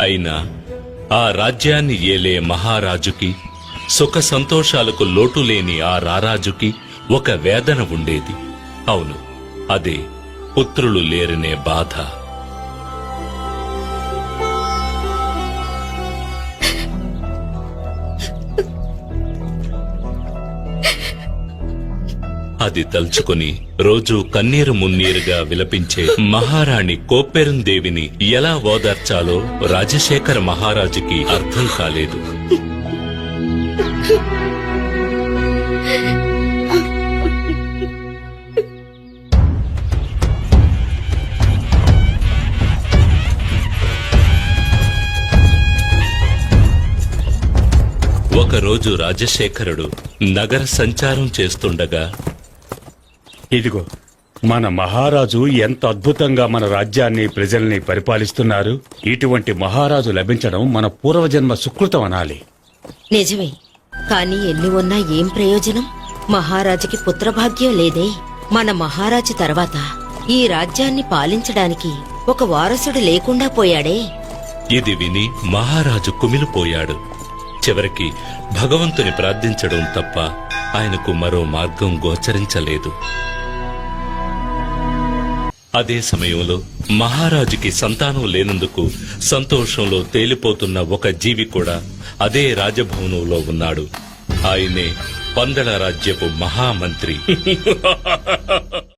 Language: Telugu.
అయినా ఆ రాజ్యాన్ని ఏలే మహారాజుకి సుఖ సంతోషాలకు లోటు లేని ఆ రారాజుకి ఒక వేదన ఉండేది. అవును అదే పుత్రులు లేరనే బాధ. అది తలుచుకుని రోజు కన్నీరు మున్నీరుగా విలపించే మహారాణి కోప్పెరుందేవిని ఎలా ఓదార్చాలో రాజశేఖర మహారాజుకి అర్థం కాలేదు. ఒకరోజు రాజశేఖరుడు నగర సంచారం చేస్తుండగా ఇదిగో మన మహారాజు ఎంత అద్భుతంగా మన రాజ్యాన్ని ప్రజల్ని పరిపాలిస్తున్నారు. ఇటువంటి మహారాజు లభించడం మన పూర్వజన్మ సుకృతం అనాలి. నిజమే. కాని ఎన్ని ఉన్నా ఏం ప్రయోజనం? మహారాజుకి పుత్రభాగ్యం లేదే. మన మహారాజు తర్వాత ఈ రాజ్యాన్ని పాలించడానికి ఒక వారసుడు లేకుండా పోయాడే. ఇది విని మహారాజు కుమిలిపోయాడు. చివరికి భగవంతుని ప్రార్థించడం తప్ప ఆయనకు మరో మార్గం గోచరించలేదు. అదే సమయంలో మహారాజుకి సంతానం లేనందుకు సంతోషంలో తేలిపోతున్న ఒక జీవి కూడా అదే రాజభవనంలో ఉన్నాడు. ఆయనే పందల రాజ్యపు మహామంత్రి.